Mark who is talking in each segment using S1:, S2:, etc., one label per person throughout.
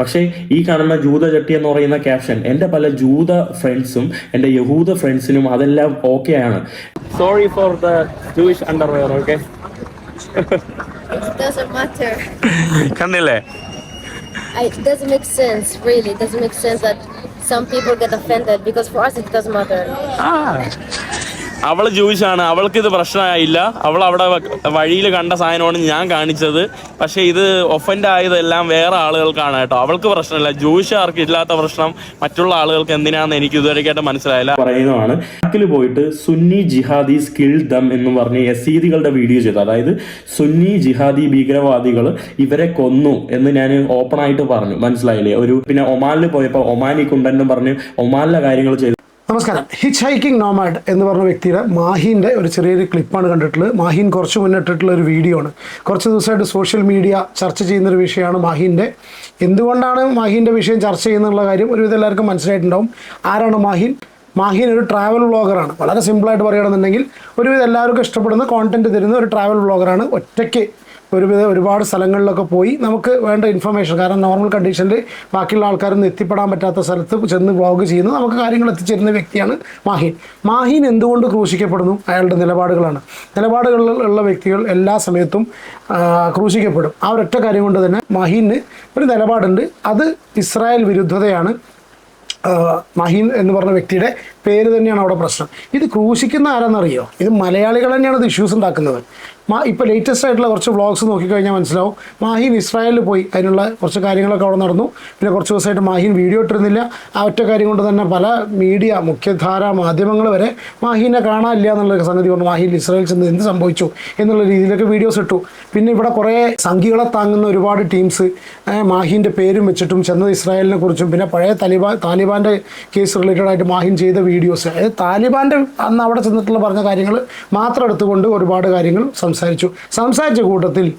S1: പക്ഷേ ഈ കാണുന്ന ജൂത ജട്ടി എന്ന് പറയുന്ന ക്യാപ്ഷൻ എന്റെ പല ജൂത ഫ്രണ്ട്സും എന്റെ യഹൂദ ഫ്രണ്ട്സിനും അതെല്ലാം ഓക്കെ ആണ്. സോറി ഫോർ കണ്ടില്ലേ?
S2: ആ
S1: അവൾ ജൂയിഷാണ് അവൾക്ക് ഇത് പ്രശ്നമായില്ല. അവൾ അവിടെ വഴിയിൽ കണ്ട സാധനമാണ് ഞാൻ കാണിച്ചത്. പക്ഷേ ഇത് ഒഫൻഡ് ആയതെല്ലാം വേറെ ആളുകൾക്കാണ് കേട്ടോ. അവൾക്ക് പ്രശ്നമില്ല. ജൂയിഷുകാർക്ക് ഇല്ലാത്ത പ്രശ്നം മറ്റുള്ള ആളുകൾക്ക് എന്തിനാന്ന് എനിക്ക് ഇതുവരെ ഇതുവരെയായിട്ട് മനസ്സിലായില്ല. പറയുന്നതാണ് പോയിട്ട് സുന്നി ജിഹാദി സ്കിൽ ദം എന്ന് പറഞ്ഞ് യസീദികളുടെ വീഡിയോ ചെയ്തു. അതായത് സുന്നി ജിഹാദി ഭീകരവാദികൾ ഇവരെ കൊന്നു എന്ന് ഞാൻ ഓപ്പൺ ആയിട്ട് പറഞ്ഞു. മനസ്സിലായില്ലേ? ഒരു പിന്നെ ഒമാനിൽ പോയപ്പോൾ ഒമാനി കുണ്ടെന്നും പറഞ്ഞ് ഒമാനിലെ കാര്യങ്ങൾ ചെയ്തു.
S3: നമസ്കാരം. ഹിച്ച് ഹൈക്കിംഗ് നോമാഡ് എന്ന് പറഞ്ഞ വ്യക്തിയുടെ മാഹിന്റെ ഒരു ചെറിയൊരു ക്ലിപ്പാണ് കണ്ടിട്ടുള്ളത്. മാഹിൻ കുറച്ച് മുന്നിട്ടിട്ടുള്ള ഒരു വീഡിയോ ആണ്. കുറച്ച് ദിവസമായിട്ട് സോഷ്യൽ മീഡിയ ചർച്ച ചെയ്യുന്നൊരു വിഷയമാണ് മാഹിന്റെ എന്തുകൊണ്ടാണ് മാഹിന്റെ വിഷയം ചർച്ച ചെയ്യുന്നുള്ള കാര്യം ഒരുവിധം എല്ലാവർക്കും മനസ്സിലായിട്ടുണ്ടാവും. ആരാണ് മാഹിൻ? മാഹിൻ ഒരു ട്രാവൽ വ്ളോഗറാണ് വളരെ സിമ്പിളായിട്ട് പറയുകയാണെന്നുണ്ടെങ്കിൽ ഒരുവിധം എല്ലാവർക്കും ഇഷ്ടപ്പെടുന്ന കോണ്ടന്റ് തരുന്ന ഒരു ട്രാവൽ വ്ളോഗറാണ് ഒറ്റയ്ക്ക് ഒരുവിധ ഒരുപാട് സ്ഥലങ്ങളിലൊക്കെ പോയി നമുക്ക് വേണ്ട ഇൻഫർമേഷൻ കാരണം നോർമൽ കണ്ടീഷനിൽ ബാക്കിയുള്ള ആൾക്കാരൊന്നും എത്തിപ്പെടാൻ പറ്റാത്ത സ്ഥലത്ത് ചെന്ന് വ്ലോഗ് ചെയ്യുന്ന നമുക്ക് കാര്യങ്ങൾ എത്തിച്ചേരുന്ന വ്യക്തിയാണ് മാഹിൻ. മാഹിൻ എന്തുകൊണ്ട് ക്രൂശിക്കപ്പെടുന്നു? അയാളുടെ നിലപാടുകളാണ്. നിലപാടുകളിലുള്ള വ്യക്തികൾ എല്ലാ സമയത്തും ക്രൂശിക്കപ്പെടും. ആ ഒരൊറ്റ കാര്യം കൊണ്ട് തന്നെ മാഹീന് ഒരു നിലപാടുണ്ട്. അത് ഇസ്രായേൽ വിരുദ്ധതയാണ്. മഹീൻ എന്ന് പറഞ്ഞ വ്യക്തിയുടെ പേര് തന്നെയാണ് അവിടെ പ്രശ്നം. ഇത് ക്രൂശിക്കുന്ന ആരാന്നറിയോ? ഇത് മലയാളികൾ തന്നെയാണ് ഇത് ഇഷ്യൂസ് ഉണ്ടാക്കുന്നത്. ഇപ്പോൾ ലേറ്റസ്റ്റ് ആയിട്ടുള്ള കുറച്ച് വ്ളോഗ്സ് നോക്കിക്കഴിഞ്ഞാൽ മനസ്സിലാവും. മാഹിൻ ഇസ്രായേലിൽ പോയി. അതിനുള്ള കുറച്ച് കാര്യങ്ങളൊക്കെ അവിടെ നടന്നു. പിന്നെ കുറച്ച് ദിവസമായിട്ട് മാഹിൻ വീഡിയോ ഇട്ടിരുന്നില്ല. ആ ഒറ്റ കാര്യം കൊണ്ട് തന്നെ പല മീഡിയ മുഖ്യധാര മാധ്യമങ്ങൾ വരെ മാഹീനെ കാണാനില്ല എന്നുള്ള സംഗതി കൊണ്ട് മാഹിൻ ഇസ്രായേൽ ചെന്ന് എന്ത് സംഭവിച്ചു എന്നുള്ള രീതിയിലൊക്കെ വീഡിയോസ് ഇട്ടു. പിന്നെ ഇവിടെ കുറേ സംഖ്യകളെ താങ്ങുന്ന ഒരുപാട് ടീംസ് മാഹീന്റെ പേരും വെച്ചിട്ടും ചെന്നത് ഇസ്രായേലിനെ കുറിച്ചും പിന്നെ പഴയ താലിബാൻ താലിബാന്റെ കേസ് റിലേറ്റഡ് ആയിട്ട് മാഹിൻ ചെയ്ത വീഡിയോസ് അതായത് താലിബാന്റെ അന്ന് അവിടെ ചെന്നിട്ടുള്ള പറഞ്ഞ കാര്യങ്ങൾ മാത്രം എടുത്തുകൊണ്ട് ഒരുപാട് കാര്യങ്ങൾ സംസാരിച്ചു സംസാരിച്ച. കൂട്ടത്തിൽ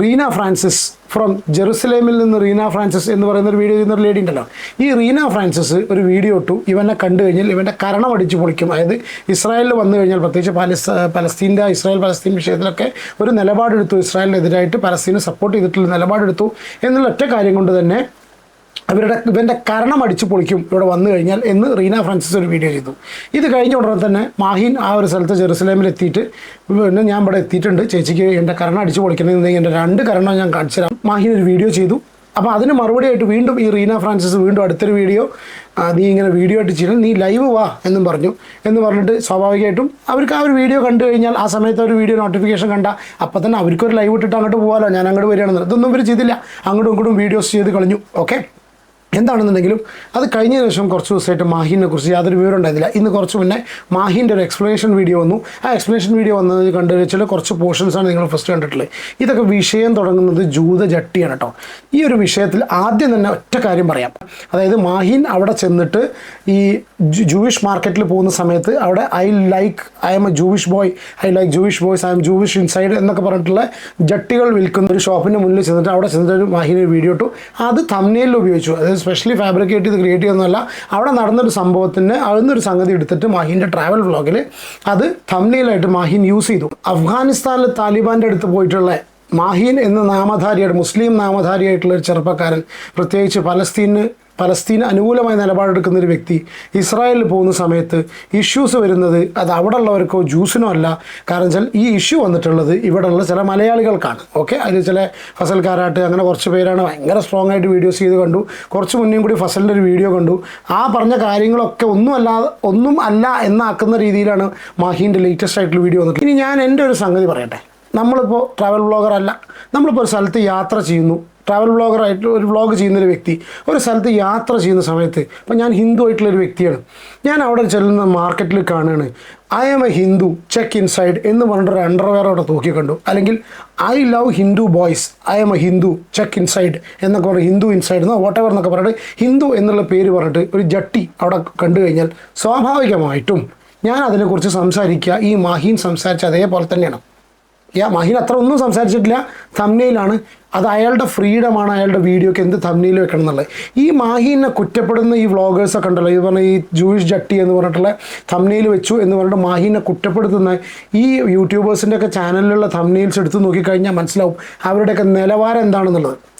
S3: റീന ഫ്രാൻസിസ് ഫ്രം ജെറുസലേമിൽ നിന്ന് റീന ഫ്രാൻസിസ് എന്ന് പറയുന്ന ഒരു വീഡിയോ ചെയ്യുന്ന ഒരു ലേഡി ഉണ്ടല്ലോ. ഈ റീന ഫ്രാൻസിസ് ഒരു വീഡിയോ ഇട്ടു. ഇവനെ കണ്ടു കഴിഞ്ഞാൽ ഇവന്റെ കരണം അടിച്ചു പൊളിക്കും. അതായത് ഇസ്രായേലിൽ വന്നു കഴിഞ്ഞാൽ പ്രത്യേകിച്ച് പാലസ് പലസ്തീന്റെ ഇസ്രായേൽ പലസ്തീൻ വിഷയത്തിലൊക്കെ ഒരു നിലപാടെടുത്തു. ഇസ്രായേലിനെതിരായിട്ട് പലസ്തീനെ സപ്പോർട്ട് ചെയ്തിട്ടുള്ള നിലപാടെടുത്തു. എന്നുള്ള ഒറ്റ കാര്യം കൊണ്ട് തന്നെ അവരുടെ ഇവന്റെ കരണം അടിച്ചു പൊളിക്കും ഇവിടെ വന്നു കഴിഞ്ഞാൽ എന്ന് റീന ഫ്രാൻസിസ് ഒരു വീഡിയോ ചെയ്തു. ഇത് കഴിഞ്ഞ ഉടനെ തന്നെ മാഹിൻ ആ ഒരു സ്ഥലത്ത് ജെറുസലേമിൽ എത്തിയിട്ട് പിന്നെ ഞാൻ ഇവിടെ എത്തിയിട്ടുണ്ട്. ചേച്ചിക്ക് എന്റെ കരണം അടിച്ചു പൊളിക്കണമെന്നുണ്ടെങ്കിൽ എന്റെ രണ്ട് കരണം ഞാൻ കാണിച്ചു തരാം. മാഹിൻ ഒരു വീഡിയോ ചെയ്തു. അപ്പോൾ അതിന് മറുപടിയായിട്ട് വീണ്ടും ഈ റീന ഫ്രാൻസിസ് വീണ്ടും അടുത്തൊരു വീഡിയോ നീ ഇങ്ങനെ വീഡിയോ ആയിട്ട് ചെയ്യണം നീ ലൈവ് വാ എന്നും പറഞ്ഞു. എന്ന് പറഞ്ഞിട്ട് സ്വാഭാവികമായിട്ടും അവർക്ക് ആ ഒരു വീഡിയോ കണ്ടു കഴിഞ്ഞാൽ ആ സമയത്ത് ഒരു വീഡിയോ നോട്ടിഫിക്കേഷൻ കണ്ട. അപ്പോൾ തന്നെ അവർക്കൊരു ലൈവ് ഇട്ടിട്ട് അങ്ങോട്ട് പോകാമല്ലോ ഞാൻ അങ്ങോട്ട് വരികയാണെന്ന്. ഇതൊന്നും ഇവർ ചെയ്തില്ല. അങ്ങോട്ടും ഇങ്ങോട്ടും വീഡിയോസ് ചെയ്ത് കളഞ്ഞു. ഓക്കെ എന്താണെന്നുണ്ടെങ്കിലും അത് കഴിഞ്ഞ ദിവസം കുറച്ച് ദിവസമായിട്ട് മാഹിനെ കുറിച്ച് യാതൊരു വിവരം ഉണ്ടായിരുന്നില്ല. ഇന്ന് കുറച്ച് മുന്നേ മാഹിന്റെ ഒരു എക്സ്പ്ലനേഷൻ വീഡിയോ വന്നു. ആ എക്സ്പ്ലനേഷൻ വീഡിയോ വന്നത് കണ്ടു വെച്ചാൽ കുറച്ച് പോർഷൻസാണ് നിങ്ങൾ ഫസ്റ്റ് കണ്ടിട്ടുള്ളത്. ഇതൊക്കെ വിഷയം തുടങ്ങുന്നത് ജൂത ജട്ടിയാണ് കേട്ടോ ഈ ഒരു വിഷയത്തിൽ ആദ്യം തന്നെ ഒറ്റ കാര്യം പറയാം. അതായത് മാഹിൻ അവിടെ ചെന്നിട്ട് ഈ ജൂയിഷ് മാർക്കറ്റിൽ പോകുന്ന സമയത്ത് അവിടെ I like I'm a Jewish boy I like Jewish boys I'm Jewish inside എന്നൊക്കെ പറഞ്ഞിട്ടുള്ള ജട്ടികൾ വിൽക്കുന്ന ഒരു ഷോപ്പിന്റെ മുന്നിൽ ചെന്നിട്ട് അവിടെ ചെന്നിട്ട് ഒരു മാഹിന് വീഡിയോ ഇട്ടു. അത് തമ്നയിൽ ഉപയോഗിച്ചു. അതായത് സ്പെഷ്യലി ഫാബ്രിക്കേറ്റ് ചെയ്ത് ക്രിയേറ്റ് ചെയ്യുന്നതല്ല അവിടെ നടന്നൊരു സംഭവത്തിന് അവിടുന്നൊരു സംഗതി എടുത്തിട്ട് മാഹിന്റെ ട്രാവൽ വ്ളോഗിൽ അത് തമ്മിലായിട്ട് മാഹിൻ യൂസ് ചെയ്തു. അഫ്ഗാനിസ്ഥാനിൽ താലിബാന്റെ അടുത്ത് പോയിട്ടുള്ള മാഹീൻ എന്ന നാമധാരിയായിട്ട് മുസ്ലിം നാമധാരിയായിട്ടുള്ള ഒരു ചെറുപ്പക്കാരൻ പ്രത്യേകിച്ച് പലസ്തീന് പലസ്തീന് അനുകൂലമായ നിലപാടെടുക്കുന്ന ഒരു വ്യക്തി ഇസ്രായേലിൽ പോകുന്ന സമയത്ത് ഇഷ്യൂസ് വരുന്നത് അത് അവിടെ ഉള്ളവർക്കോ ജ്യൂസിനോ അല്ല. കാരണം വെച്ചാൽ ഈ ഇഷ്യൂ വന്നിട്ടുള്ളത് ഇവിടെയുള്ള ചില മലയാളികൾക്കാണ്. ഓക്കെ അതിൽ ചില ഫസൽക്കാരായിട്ട് അങ്ങനെ കുറച്ച് പേരാണ് ഭയങ്കര സ്ട്രോങ് ആയിട്ട് വീഡിയോസ് ചെയ്ത് കണ്ടു. കുറച്ച് മുന്നേയും കൂടി ഫസലിന്റെ ഒരു വീഡിയോ കണ്ടു. ആ പറഞ്ഞ കാര്യങ്ങളൊക്കെ ഒന്നും ഒന്നും അല്ല എന്നാക്കുന്ന രീതിയിലാണ് മാഹീന്റെ ലേറ്റസ്റ്റ് ആയിട്ടുള്ള വീഡിയോ വന്നിട്ട് ഇനി ഞാൻ എന്റെ ഒരു സംഗതി പറയട്ടെ. നമ്മളിപ്പോൾ ട്രാവൽ ബ്ലോഗർ അല്ല. നമ്മളിപ്പോൾ ഒരു സ്ഥലത്ത് യാത്ര ചെയ്യുന്നു. ട്രാവൽ ബ്ലോഗറായിട്ട് ഒരു വ്ളോഗ് ചെയ്യുന്നൊരു വ്യക്തി ഒരു സ്ഥലത്ത് യാത്ര ചെയ്യുന്ന സമയത്ത് അപ്പോൾ ഞാൻ ഹിന്ദു ആയിട്ടുള്ള ഒരു വ്യക്തിയാണ്. ഞാൻ അവിടെ ചെല്ലുന്ന മാർക്കറ്റിൽ കാണുകയാണ് I am a Hindu chick inside എന്ന് പറഞ്ഞിട്ടൊരു അണ്ടർവെയർ അവിടെ തൂക്കി കണ്ടു. അല്ലെങ്കിൽ I love Hindu boys I am a Hindu chick inside എന്നൊക്കെ പറഞ്ഞ് ഹിന്ദു ഇൻസൈഡ് എന്നോ വോട്ടെവർ എന്നൊക്കെ പറഞ്ഞിട്ട് ഹിന്ദു എന്നുള്ള പേര് പറഞ്ഞിട്ട് ഒരു ജട്ടി അവിടെ കണ്ടു കഴിഞ്ഞാൽ സ്വാഭാവികമായിട്ടും ഞാൻ അതിനെക്കുറിച്ച് സംസാരിക്കുക ഈ മാഹീൻ സംസാരിച്ച അതേപോലെ തന്നെയാണ്. മഹിൻ അത്ര ഒന്നും സംസാരിച്ചിട്ടില്ല. തമ്നയിലാണ് അത് അയാളുടെ ഫ്രീഡമാണ് അയാളുടെ വീഡിയോക്ക് എന്ത് തമ്നയിൽ വെക്കണം എന്നുള്ളത് ഈ മാഹിനെ കുറ്റപ്പെടുന്ന ഈ വ്ളോഗേഴ്സൊക്കെ ഉണ്ടല്ലോ ഈ പറഞ്ഞ ഈ ജൂയിഷ് ജട്ടി എന്ന് പറഞ്ഞിട്ടുള്ള തമ്നയിൽ വെച്ചു എന്ന് പറഞ്ഞിട്ട് മാഹിനെ കുറ്റപ്പെടുത്തുന്ന ഈ യൂട്യൂബേഴ്സിന്റെ ഒക്കെ ചാനലിലുള്ള തമ്നയിൽസ് എടുത്ത് നോക്കിക്കഴിഞ്ഞാൽ മനസ്സിലാവും അവരുടെയൊക്കെ നിലവാരം എന്താണെന്നുള്ളത്.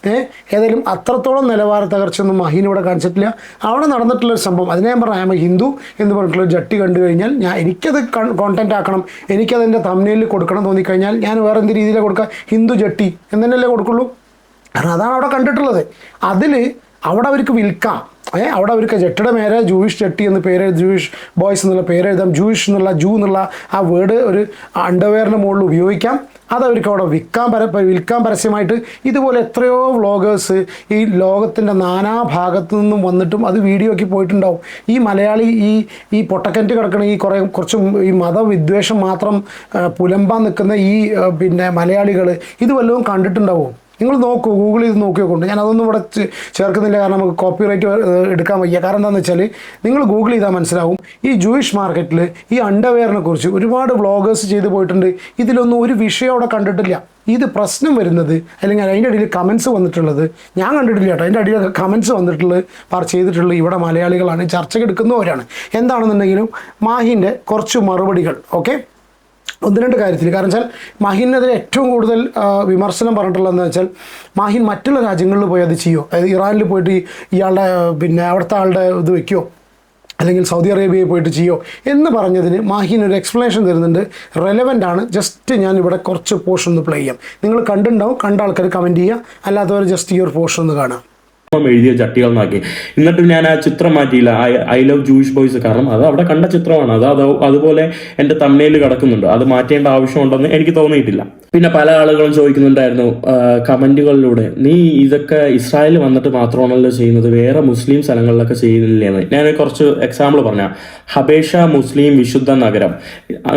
S3: ഏതായാലും അത്രത്തോളം നിലവാര തകർച്ചയൊന്നും മഹീൻ ഇവിടെ കാണിച്ചിട്ടില്ല. അവിടെ നടന്നിട്ടുള്ള ഒരു സംഭവം. അതിനെ ഞാൻ പറഞ്ഞു ആമ ഹിന്ദു എന്ന് പറഞ്ഞിട്ടുള്ള ജട്ടി കണ്ടു കഴിഞ്ഞാൽ ഞാൻ എനിക്കത് കോണ്ടന്റ് ആക്കണം. എനിക്കതിന്റെ തമ്മിലിൽ കൊടുക്കണം തോന്നിക്കഴിഞ്ഞാൽ ഞാൻ വേറെ എന്ത് രീതിയിലാണ് കൊടുക്കുക? ഹിന്ദു ജട്ടി. എന്ന് തന്നെയല്ലേ കൊടുക്കുള്ളൂ? കാരണം അതാണ് അവിടെ കണ്ടിട്ടുള്ളത്. അതിൽ അവിടെ അവർക്ക് വിൽക്കാം. അവിടെ അവർക്ക് ജട്ടിയുടെ മേരെ ജൂയിഷ് ജട്ടി എന്ന് പേര് ജൂയിഷ് ബോയ്സ് എന്നുള്ള പേര് എഴുതാം. ജൂയിഷ് എന്നുള്ള ജൂ എന്നുള്ള ആ വേർഡ് ഒരു അണ്ടർവെയറിന് മുകളിൽ ഉപയോഗിക്കാം. അത് അവർക്ക് അവിടെ വിൽക്കാൻ പര വിൽക്കാൻ പരസ്യമായിട്ട് ഇതുപോലെ എത്രയോ വ്ളോഗേഴ്സ് ഈ ലോകത്തിന്റെ നാനാ ഭാഗത്തു നിന്നും വന്നിട്ടും അത് വീഡിയോ ആക്കി പോയിട്ടുണ്ടാവും. ഈ മലയാളി ഈ ഈ പൊട്ടക്കന്റ് കിടക്കണ ഈ കുറേ കുറച്ചും ഈ മതവിദ്വേഷം മാത്രം പുലമ്പാൻ നിൽക്കുന്ന ഈ പിന്നെ മലയാളികൾ ഇത് വല്ലതും കണ്ടിട്ടുണ്ടാവും? നിങ്ങൾ നോക്കൂ ഗൂഗിൾ ചെയ്ത് നോക്കിയോക്കൊണ്ട്. ഞാൻ അതൊന്നും ഇവിടെ ചേർക്കുന്നില്ല കാരണം നമുക്ക് കോപ്പി റൈറ്റ് എടുക്കാൻ വയ്യ. കാരണം എന്താണെന്ന് വെച്ചാൽ നിങ്ങൾ ഗൂഗിൾ ചെയ്താൽ മനസ്സിലാവും ഈ ജൂയിഷ് മാർക്കറ്റിൽ ഈ അണ്ടർവെയറിനെ കുറിച്ച് ഒരുപാട് വ്ളോഗേഴ്സ് ചെയ്തു പോയിട്ടുണ്ട്. ഇതിലൊന്നും ഒരു വിഷയം അവിടെ കണ്ടിട്ടില്ല. ഇത് പ്രശ്നം വരുന്നത് അല്ലെങ്കിൽ അതിന്റെ അടിയിൽ കമൻസ് വന്നിട്ടുള്ളത് ഞാൻ കണ്ടിട്ടില്ല കേട്ടോ. അതിന്റെ അടിയിൽ കമൻസ് വന്നിട്ടുള്ളത് പറ ചെയ്തിട്ടുള്ളത് ഇവിടെ മലയാളികളാണ് ചർച്ചയ്ക്ക് എടുക്കുന്നവരാണ്. എന്താണെന്നുണ്ടെങ്കിലും മാഹിന്റെ കുറച്ച് മറുപടികൾ ഓക്കെ ഒന്ന് രണ്ട് കാര്യത്തിൽ. കാരണം വെച്ചാൽ മഹിനെതിരെ ഏറ്റവും കൂടുതൽ വിമർശനം പറഞ്ഞിട്ടുള്ളതെന്ന് വെച്ചാൽ മാഹിൻ മറ്റുള്ള രാജ്യങ്ങളിൽ പോയി അത് ചെയ്യുമോ അതായത് ഇറാനിൽ പോയിട്ട് ഇയാളുടെ പിന്നെ അവിടുത്തെ ആളുടെ ഇത് വെക്കുമോ അല്ലെങ്കിൽ സൗദി അറേബ്യയിൽ പോയിട്ട് ചെയ്യോ എന്ന് പറഞ്ഞതിന് മാഹിൻ ഒരു എക്സ്പ്ലനേഷൻ തരുന്നുണ്ട്. റെലവന്റ് ആണ്. ജസ്റ്റ് ഞാൻ ഇവിടെ കുറച്ച് പോർഷൻ ഒന്ന് പ്ലേ ചെയ്യാം. നിങ്ങൾ കണ്ടുണ്ടാവും കണ്ട ആൾക്കാർ കമന്റ് ചെയ്യുക. അല്ലാത്തവർ ജസ്റ്റ് ഈ ഒരു പോർഷൻ ഒന്ന് കാണാം
S1: എഴുതിയ ചട്ടികൾ എന്നാക്കി. എന്നിട്ട് ഞാൻ ആ ചിത്രം മാറ്റിയില്ല. ഐ ലവ് ജൂയിഷ് ബോയ്സ് കാരണം അത് അവിടെ കണ്ട ചിത്രമാണ്. അത് അത് അതുപോലെ എന്റെ തമ്മയിൽ കിടക്കുന്നുണ്ട്. അത് മാറ്റേണ്ട ആവശ്യമുണ്ടെന്ന് എനിക്ക് തോന്നിയിട്ടില്ല. പിന്നെ പല ആളുകളും ചോദിക്കുന്നുണ്ടായിരുന്നു കമന്റുകളിലൂടെ നീ ഇതൊക്കെ ഇസ്രായേൽ വന്നിട്ട് മാത്രമാണല്ലോ ചെയ്യുന്നത് വേറെ മുസ്ലിം സ്ഥലങ്ങളിലൊക്കെ ചെയ്യുന്നില്ലേന്ന്? ഞാൻ കുറച്ച് എക്സാമ്പിൾ പറഞ്ഞ. ഹബേഷ മുസ്ലിം വിശുദ്ധ നഗരം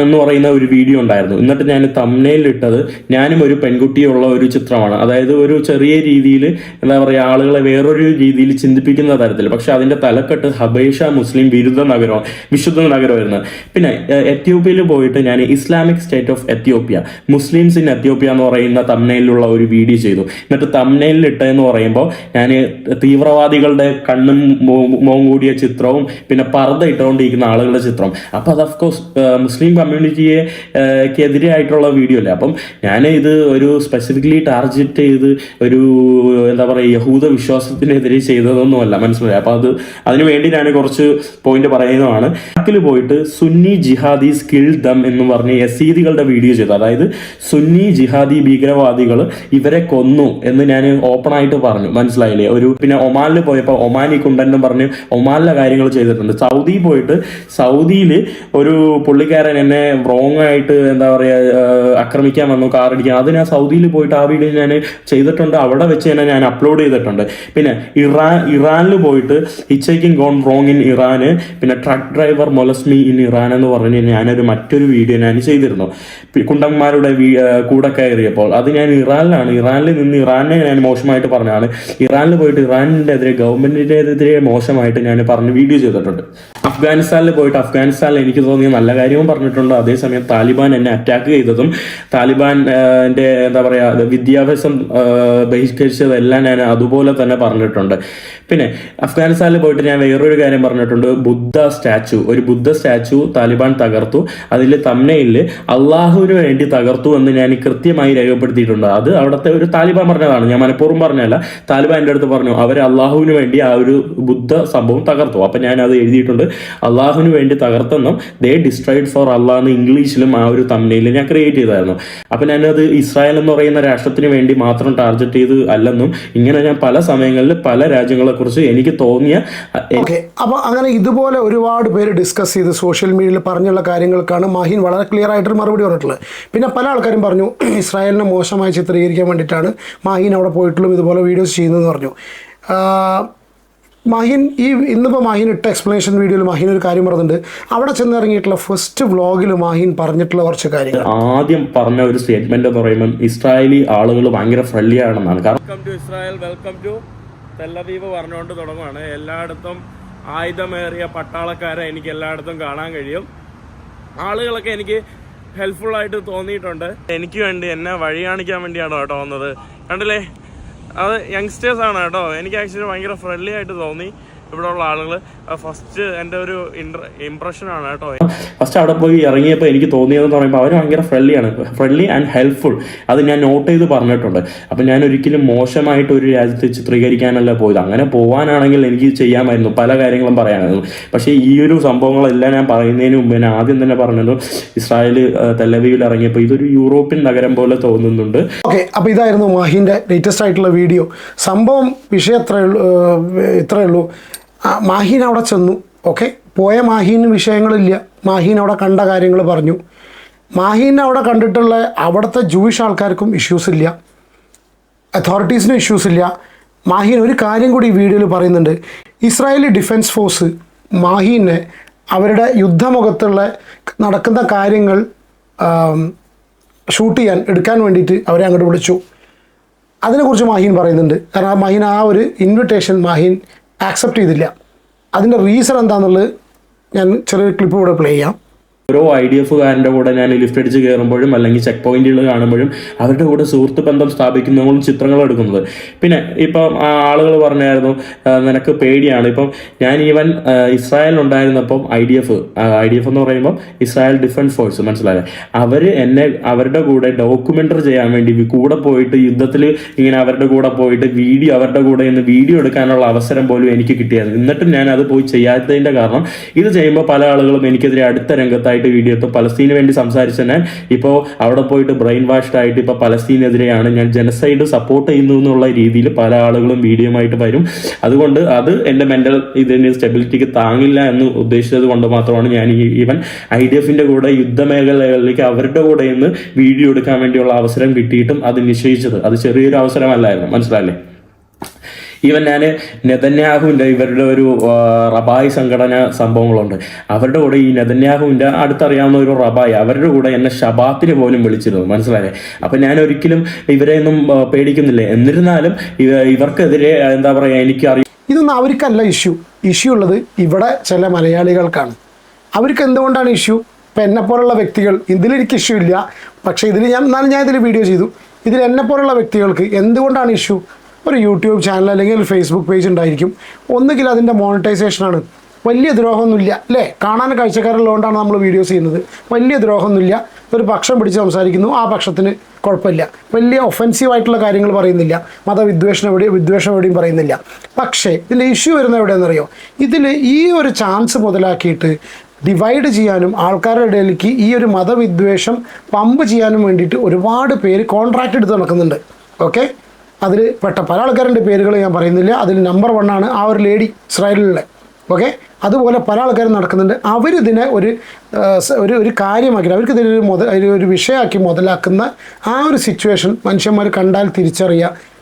S1: എന്ന് പറയുന്ന ഒരു വീഡിയോ ഉണ്ടായിരുന്നു. എന്നിട്ട് ഞാൻ തമ്മനയിൽ ഇട്ടത് ഞാനും ഒരു പെൺകുട്ടിയുള്ള ഒരു ചിത്രമാണ്. അതായത് ഒരു ചെറിയ രീതിയിൽ എന്താ പറയുക ആളുകളെ വേറൊരു രീതിയിൽ ചിന്തിപ്പിക്കുന്ന തരത്തിൽ. പക്ഷെ അതിന്റെ തലക്കെട്ട് ഹബേഷ മുസ്ലിം വിരുദ്ധ നഗരം വിശുദ്ധ നഗരമായിരുന്നു. പിന്നെ എത്യോപ്യയിൽ പോയിട്ട് ഞാൻ Islamic State of Ethiopia Muslims in Ethiopia എന്ന് പറയുന്ന തമ്മനയിലുള്ള ഒരു വീഡിയോ ചെയ്തു. എന്നിട്ട് തമ്മനയിൽ ഇട്ടെന്ന് പറയുമ്പോൾ ഞാൻ തീവ്രവാദികളുടെ കണ്ണും മോ- കൂടിയ ചിത്രവും പിന്നെ പർദ്ദ ഇട്ടുകൊണ്ടിരിക്കുന്ന ആളുകളുടെ ചിത്രം. അപ്പം അത് അഫ്കോഴ്സ് മുസ്ലിം കമ്മ്യൂണിറ്റിയെ എതിരെ ആയിട്ടുള്ള വീഡിയോ അല്ലേ? അപ്പം ഞാൻ ഇത് ഒരു സ്പെസിഫിക്കലി ടാർഗറ്റ് ചെയ്ത് ഒരു എന്താ പറയുക യഹൂദ വിശ്വാസത്തിനെതിരെ ചെയ്തതൊന്നുമല്ല. മനസ്സിലായി? അപ്പം അത് അതിനു വേണ്ടി ഞാൻ കുറച്ച് പോയിന്റ് പറയുന്നതാണ്. ഇറാഖിൽ പോയിട്ട് സുന്നി ജിഹാദി സ്കിൽ ദം എന്ന് പറഞ്ഞ് യസീദികളുടെ വീഡിയോ ചെയ്തു. അതായത് സുന്നി ജിഹാദി ഭീകരവാദികൾ ഇവരെ കൊന്നു എന്ന് ഞാൻ ഓപ്പൺ ആയിട്ട് പറഞ്ഞു. മനസ്സിലായില്ലേ? ഒരു പിന്നെ ഒമാനിൽ പോയപ്പോൾ ഒമാനി കുണ്ടെന്ന് പറഞ്ഞ് ഒമാനിലെ കാര്യങ്ങൾ ചെയ്തിട്ടുണ്ട്. സൗദി പോയിട്ട് സൗദിയിൽ ഒരു പുള്ളിക്കാരൻ എന്നെ റോങ് ആയിട്ട് എന്താ പറയുക ആക്രമിക്കാൻ വന്നു കാർ അടിക്കാൻ അത് ഞാൻ സൗദിയിൽ പോയിട്ട് ആ വീഡിയോ ഞാൻ ചെയ്തിട്ടുണ്ട്. അവിടെ വെച്ച് തന്നെ ഞാൻ അപ്ലോഡ് ചെയ്തിട്ടുണ്ട്. പിന്നെ ഇറാൻ ഇറാനിൽ പോയിട്ട് ഇച്ചയ്ക്കും ഗോൺ റോങ് ഇൻ ഇറാന് പിന്നെ truck driver molest me in Iran എന്ന് പറഞ്ഞ് ഞാനൊരു മറ്റൊരു വീഡിയോ ഞാൻ ചെയ്തിരുന്നു. കുണ്ടന്മാരുടെ കൂടെ കയറിയപ്പോൾ അത് ഞാൻ ഇറാനിലാണ്. ഇറാനിൽ നിന്ന് ഇറാനെ ഞാൻ മോശമായിട്ട് പറഞ്ഞാണ്. ഇറാനിൽ പോയിട്ട് ഇറാനിന്റെ എതിരെ ഗവൺമെന്റിനെതിരെ മോശമായിട്ട് ഞാൻ പറഞ്ഞ് വീഡിയോ ചെയ്തിട്ടുണ്ട്. അഫ്ഗാനിസ്ഥാനിൽ പോയിട്ട് അഫ്ഗാനിസ്ഥാനിൽ എനിക്ക് തോന്നിയ നല്ല കാര്യവും പറഞ്ഞിട്ടുണ്ട്. അതേസമയം താലിബാൻ എന്നെ അറ്റാക്ക് ചെയ്തതും താലിബാൻ എന്റെ എന്താ പറയുക വിദ്യാഭ്യാസം ബഹിഷ്കരിച്ചതെല്ലാം ഞാൻ അതുപോലെ തന്നെ പറഞ്ഞിട്ടുണ്ട്. പിന്നെ അഫ്ഗാനിസ്ഥാനിൽ പോയിട്ട് ഞാൻ വേറൊരു കാര്യം പറഞ്ഞിട്ടുണ്ട്. ബുദ്ധ സ്റ്റാച്ചു. ഒരു ബുദ്ധ സ്റ്റാച്ചു താലിബാൻ തകർത്തു. അതിൽ തമ്മയിൽ അള്ളാഹുവിന് വേണ്ടി തകർത്തു എന്ന് ഞാൻ കൃത്യമായി രേഖപ്പെടുത്തിയിട്ടുണ്ട്. അത് അവിടുത്തെ ഒരു താലിബാൻ പറഞ്ഞതാണ്. ഞാൻ മനഃപൂർവം പറഞ്ഞല്ല താലിബാൻ എന്റെ അടുത്ത് പറഞ്ഞു അവർ അള്ളാഹുവിന് വേണ്ടി ആ ഒരു ബുദ്ധ സംഭവം തകർത്തു. അപ്പം ഞാൻ അത് എഴുതിയിട്ടുണ്ട്. അള്ളാഹുവിന് വേണ്ടി തകർത്തെന്നും ദേ ഡിസ്ട്രൈഡ് ഫോർ അള്ളാഹ് എന്ന് ഇംഗ്ലീഷിലും ആ ഒരു തമ്മയിൽ ഞാൻ ക്രിയേറ്റ് ചെയ്തായിരുന്നു. അപ്പം ഞാനത് ഇസ്രായേൽ എന്ന് പറയുന്ന രാഷ്ട്രത്തിന് വേണ്ടി മാത്രം ടാർഗറ്റ് ചെയ്ത് അല്ലെന്നും ഇങ്ങനെ ഞാൻ പല സമയങ്ങളിൽ പല രാജ്യങ്ങളെക്കുറിച്ച് എനിക്ക് തോന്നിയ
S3: ഓക്കെ അപ്പോൾ അങ്ങനെ ഇതുപോലെ ഒരുപാട് പേര് ഡിസ്കസ് ചെയ്ത് സോഷ്യൽ മീഡിയയിൽ പറഞ്ഞുള്ള കാര്യങ്ങൾക്കാണ് മാഹിൻ വളരെ ക്ലിയർ ആയിട്ടൊരു മറുപടി പറഞ്ഞിട്ടുള്ളത്. പിന്നെ പല ആൾക്കാരും പറഞ്ഞു ഇസ്രായേലിനെ മോശമായി ചിത്രീകരിക്കാൻ വേണ്ടിയിട്ടാണ് മാഹിൻ അവിടെ പോയിട്ടുള്ളൂ ഇതുപോലെ വീഡിയോസ് ചെയ്യുന്നതെന്ന് പറഞ്ഞു. മഹിൻ ഈ ഇന്നിപ്പോൾ മാഹിൻ ഇട്ട എക്സ്പ്ലനേഷൻ വീഡിയോയിൽ മാഹിൻ ഒരു കാര്യം പറഞ്ഞിട്ടുണ്ട്. അവിടെ ചെന്ന് ഇറങ്ങിയിട്ടുള്ള ഫസ്റ്റ് വ്ളോഗിൽ മാഹിൻ പറഞ്ഞിട്ടുള്ള കുറച്ച് കാര്യങ്ങൾ.
S1: ആദ്യം പറഞ്ഞ ഒരു സ്റ്റേറ്റ്മെന്റ് എന്ന് പറയുമ്പോൾ ഇസ്രായേലി ആളുകൾ ഭയങ്കര ഫ്രണ്ട്ലി ആണെന്നാണ്. Welcome to Israel welcome to Tel Aviv പറഞ്ഞുകൊണ്ട് തുടങ്ങുകയാണ് എല്ലായിടത്തും ആയുധമേറിയ പട്ടാളക്കാരെ എനിക്ക് എല്ലായിടത്തും കാണാൻ കഴിയും. ആളുകളൊക്കെ എനിക്ക് ഹെൽപ്ഫുൾ ആയിട്ട് തോന്നിയിട്ടുണ്ട്. എനിക്ക് വേണ്ടി എന്നെ വഴി കാണിക്കാൻ വേണ്ടിയാണോ കേട്ടോ വന്നത്. കണ്ടില്ലേ? അത് യങ്സ്റ്റേഴ്സ് ആണ് കേട്ടോ. എനിക്ക് ആക്ച്വലി ഭയങ്കര ഫ്രണ്ട്ലി ആയിട്ട് തോന്നി. ഇവിടെ ഉള്ള ആളുകൾ ഫസ്റ്റ് എന്റെ ഒരു ഇംപ്രഷൻ ആണ് കേട്ടോ. ഫസ്റ്റ് അവിടെ പോയി ഇറങ്ങിയപ്പോൾ എനിക്ക് തോന്നിയതെന്ന് പറയുമ്പോൾ അവർ ഭയങ്കര ഫ്രണ്ട്ലിയാണ് ഫ്രണ്ട്ലി ആൻഡ് ഹെൽപ്ഫുൾ അത് ഞാൻ നോട്ട് ചെയ്ത് പറഞ്ഞിട്ടുണ്ട്. അപ്പം ഞാൻ ഒരിക്കലും മോശമായിട്ട് ഒരു രാജ്യത്ത് ചിത്രീകരിക്കാനല്ല പോയത്. അങ്ങനെ പോകാനാണെങ്കിൽ എനിക്ക് ചെയ്യാമായിരുന്നു. പല കാര്യങ്ങളും പറയാനായിരുന്നു. പക്ഷേ ഈ ഒരു സംഭവങ്ങളെല്ലാം ഞാൻ പറയുന്നതിന് മുമ്പ് ഞാൻ ആദ്യം തന്നെ പറഞ്ഞത് ഇസ്രായേൽ തെലവിയിൽ ഇറങ്ങിയപ്പോൾ ഇതൊരു യൂറോപ്യൻ നഗരം പോലെ തോന്നുന്നുണ്ട്.
S3: ഓക്കെ അപ്പോൾ ഇതായിരുന്നു മാഹിന്റെ ലേറ്റസ്റ്റ് ആയിട്ടുള്ള വീഡിയോ. സംഭവം വിഷയം എത്രയുള്ളൂ ഇത്രയേ ഉള്ളൂ. ആ, മാഹീൻ അവിടെ ചെന്നു. ഓക്കെ? പോയ മാഹീന് വിഷയങ്ങളില്ല. മാഹീൻ അവിടെ കണ്ട കാര്യങ്ങൾ പറഞ്ഞു. മാഹീൻ അവിടെ കണ്ടിട്ടുള്ള അവിടുത്തെ ജൂയിഷ് ആൾക്കാർക്കും ഇഷ്യൂസ് ഇല്ല. അതോറിറ്റീസിനും ഇഷ്യൂസ് ഇല്ല. മാഹീൻ ഒരു കാര്യം കൂടി ഈ വീഡിയോയിൽ പറയുന്നുണ്ട്. ഇസ്രായേലി ഡിഫൻസ് ഫോഴ്സ് മാഹീനെ അവരുടെ യുദ്ധമുഖത്തുള്ള നടക്കുന്ന കാര്യങ്ങൾ ഷൂട്ട് ചെയ്യാൻ എടുക്കാൻ വേണ്ടിയിട്ട് അവരെ അങ്ങോട്ട് വിളിച്ചു. അതിനെക്കുറിച്ച് മാഹീൻ പറയുന്നുണ്ട്. കാരണം മാഹീൻ ആ ഒരു ഇൻവിറ്റേഷൻ മാഹീൻ ആക്സെപ്റ്റ് ചെയ്തില്ല. അതിന്റെ റീസൺ എന്താണെന്നുള്ളത് ഞാൻ ചെറിയൊരു ക്ലിപ്പ് ഇവിടെ പ്ലേ ചെയ്യാം.
S1: ഓരോ ഐ ഡി എഫുകാരന്റെ കൂടെ ഞാൻ ലിഫ്റ്റ് അടിച്ച് കയറുമ്പോഴും അല്ലെങ്കിൽ ചെക്ക് പോയിന്റുകൾ കാണുമ്പോഴും അവരുടെ കൂടെ സുഹൃത്ത് ബന്ധം സ്ഥാപിക്കുന്നതും ചിത്രങ്ങൾ എടുക്കുന്നത്. പിന്നെ ഇപ്പം ആളുകൾ പറഞ്ഞായിരുന്നു നിനക്ക് പേടിയാണ്. ഇപ്പം ഞാൻ even Israel ഉണ്ടായിരുന്നപ്പം I D F I D F എന്ന് പറയുമ്പോൾ ഇസ്രായേൽ ഡിഫൻസ് ഫോഴ്സ് മനസ്സിലായേ? അവർ എന്നെ അവരുടെ കൂടെ ഡോക്യുമെന്ററി ചെയ്യാൻ വേണ്ടി കൂടെ പോയിട്ട് യുദ്ധത്തിൽ ഇങ്ങനെ അവരുടെ കൂടെ പോയിട്ട് വീഡിയോ അവരുടെ കൂടെ ഇന്ന് വീഡിയോ എടുക്കാനുള്ള അവസരം പോലും എനിക്ക് കിട്ടിയായിരുന്നു. എന്നിട്ടും ഞാൻ അത് പോയി ചെയ്യാത്തതിന്റെ കാരണം ഇത് ചെയ്യുമ്പോൾ പല ആളുകളും എനിക്കെതിരെ അടുത്ത രംഗത്തായിട്ട് വീഡിയോ ഇപ്പോൾ പലസ്തീന് വേണ്ടി സംസാരിച്ച ഞാൻ ഇപ്പോൾ അവിടെ പോയിട്ട് ബ്രെയിൻ വാഷ്ഡ് ആയിട്ട് ഇപ്പോൾ പലസ്തീനെതിരെയാണ് ഞാൻ ജനസൈഡ് സപ്പോർട്ട് ചെയ്യുന്നു എന്നുള്ള രീതിയിൽ പല ആളുകളും വീഡിയോ ആയിട്ട് വരും. അതുകൊണ്ട് അത് എന്റെ മെന്റൽ ഇതിന് സ്റ്റെബിലിറ്റിക്ക് താങ്ങില്ല എന്ന് ഉദ്ദേശിച്ചത് കൊണ്ട് മാത്രമാണ് ഞാൻ ഈ ഈവൻ ഐ ഡി എഫിന്റെ കൂടെ യുദ്ധമേഖലകളിലേക്ക് അവരുടെ കൂടെ നിന്ന് വീഡിയോ എടുക്കാൻ വേണ്ടിയുള്ള അവസരം കിട്ടിയിട്ടും അത് നിശ്ചയിച്ചത്. അത് ചെറിയൊരു അവസരമല്ലായിരുന്നു. മനസ്സിലായില്ലേ? ഈവൻ ഞാൻ നെതന്യാഹുവിന്റെ ഇവരുടെ ഒരു റബായ് സംഘടന സംഭവങ്ങളുണ്ട്. അവരുടെ കൂടെ ഈ നെതന്യാഹുവിന്റെ അടുത്തറിയാവുന്ന ഒരു റബായി അവരുടെ കൂടെ എന്നെ ഷബാത്തിന് പോലും വിളിച്ചിരുന്നു. മനസ്സിലായേ? അപ്പം ഞാൻ ഒരിക്കലും ഇവരെ ഒന്നും പേടിക്കുന്നില്ല. എന്നിരുന്നാലും ഇവർക്കെതിരെ എന്താ പറയുക എനിക്ക് അറിയാം
S3: ഇതൊന്നും അവർക്കല്ല ഇഷ്യൂ. ഇഷ്യൂ ഉള്ളത് ഇവിടെ ചില മലയാളികൾക്കാണ്. അവർക്ക് എന്തുകൊണ്ടാണ് ഇഷ്യൂ? ഇപ്പം എന്നെ പോലുള്ള വ്യക്തികൾ ഇതിലെനിക്ക് ഇഷ്യൂ ഇല്ല. പക്ഷേ ഇതിൽ ഞാൻ എന്നാലും ഞാൻ ഇതിൽ വീഡിയോ ചെയ്തു. ഇതിൽ എന്നെ പോലുള്ള വ്യക്തികൾക്ക് എന്തുകൊണ്ടാണ് ഇഷ്യൂ? ഒരു യൂട്യൂബ് ചാനൽ അല്ലെങ്കിൽ ഫേസ്ബുക്ക് പേജ് ഉണ്ടായിരിക്കും. ഒന്നുകിൽ അതിന്റെ മോണിറ്റൈസേഷനാണ് വലിയ ദ്രോഹമൊന്നുമില്ല അല്ലേ? കാണാൻ കാഴ്ചക്കാരുള്ളതുകൊണ്ടാണ് നമ്മൾ വീഡിയോസ് ചെയ്യുന്നത്. വലിയ ദ്രോഹമൊന്നുമില്ല. ഒരു പക്ഷം പിടിച്ച് സംസാരിക്കുന്നു ആ പക്ഷത്തിന് കുഴപ്പമില്ല. വലിയ ഒഫെൻസീവ് ആയിട്ടുള്ള കാര്യങ്ങൾ പറയുന്നില്ല. മതവിദ്വേഷം എവിടെ വിദ്വേഷം എവിടെയും പറയുന്നില്ല. പക്ഷേ ഇതിന്റെ ഇഷ്യൂ വരുന്നത് എവിടെയെന്നറിയോ ഇതിൽ ഈ ഒരു ചാൻസ് മുതലാക്കിയിട്ട് ഡിവൈഡ് ചെയ്യാനും ആൾക്കാരുടെ ഇടയിലേക്ക് ഈ ഒരു മതവിദ്വേഷം പമ്പ് ചെയ്യാനും വേണ്ടിയിട്ട് ഒരുപാട് പേര് കോൺട്രാക്റ്റ് എടുത്ത് നടക്കുന്നുണ്ട്. ഓക്കെ അതിൽ പെട്ട പല ആൾക്കാരുടെ പേരുകൾ ഞാൻ പറയുന്നില്ല. അതിൽ നമ്പർ വൺ ആണ് ആ ഒരു ലേഡി ഇസ്രായേലിലെ. ഓക്കെ അതുപോലെ പല ആൾക്കാരും നടക്കുന്നുണ്ട്. അവരിതിനെ ഒരു ഒരു ഒരു കാര്യമാക്കി അവർക്ക് ഇതിനൊരു മുത ഒരു- വിഷയമാക്കി മുതലാക്കുന്ന ആ ഒരു സിറ്റുവേഷൻ മനുഷ്യന്മാർ കണ്ടാൽ തിരിച്ചറിയുക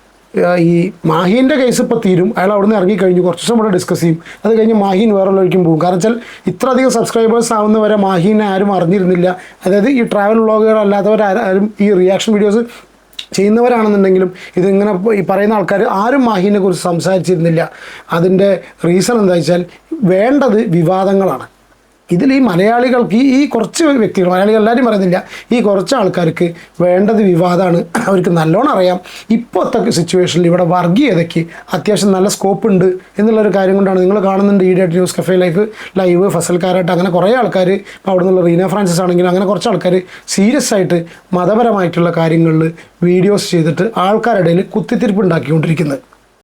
S3: ഈ മാഹീന്റെ കേസ് ഇപ്പോൾ തീരും. അയാൾ അവിടെ നിന്ന് ഇറങ്ങിക്കഴിഞ്ഞു കുറച്ച് ദിവസം കൂടെ ഡിസ്കസ് ചെയ്യും. അത് കഴിഞ്ഞ് മാഹീൻ വേറെ ഉള്ളവർക്കും പോകും. കാരണം വെച്ചാൽ ഇത്രയധികം സബ്സ്ക്രൈബേഴ്സ് ആവുന്നവരെ മാഹീനെ ആരും അറിഞ്ഞിരുന്നില്ല. അതായത് ഈ ട്രാവൽ വ്ളോഗുകൾ അല്ലാത്തവർ ആരും ഈ റിയാക്ഷൻ വീഡിയോസ് ചെയ്യുന്നവരാണെന്നുണ്ടെങ്കിലും ഇതിങ്ങനെ ഈ പറയുന്ന ആൾക്കാർ ആരും മാഹീനെ കുറിച്ച് സംസാരിച്ചിരുന്നില്ല. അതിന്റെ റീസൺ എന്താ വെച്ചാൽ വേണ്ടത് വിവാദങ്ങളാണ്. ഇതിൽ ഈ മലയാളികൾക്ക് ഈ കുറച്ച് വ്യക്തികൾ മലയാളികൾ എല്ലാവരും പറയുന്നില്ല ഈ കുറച്ച് ആൾക്കാർക്ക് വേണ്ടത് വിവാദമാണ്. അവർക്ക് നല്ലോണം അറിയാം. ഇപ്പോഴത്തെ സിറ്റുവേഷനിൽ ഇവിടെ വർഗീയതയ്ക്ക് അത്യാവശ്യം നല്ല സ്കോപ്പ് ഉണ്ട് എന്നുള്ളൊരു കാര്യം കൊണ്ടാണ് നിങ്ങൾ കാണുന്നുണ്ട് ഈ date news cafe life live Fazal Karat അങ്ങനെ കുറേ ആൾക്കാർ അവിടെ നിന്നുള്ള റീന ഫ്രാൻസിസ് ആണെങ്കിലും അങ്ങനെ കുറച്ച് ആൾക്കാർ സീരിയസ് ആയിട്ട് മതപരമായിട്ടുള്ള കാര്യങ്ങളിൽ വീഡിയോസ് ചെയ്തിട്ട് ആൾക്കാരുടെ ഇടയിൽ കുത്തിത്തിരിപ്പ് ഉണ്ടാക്കിക്കൊണ്ടിരിക്കുന്നത്.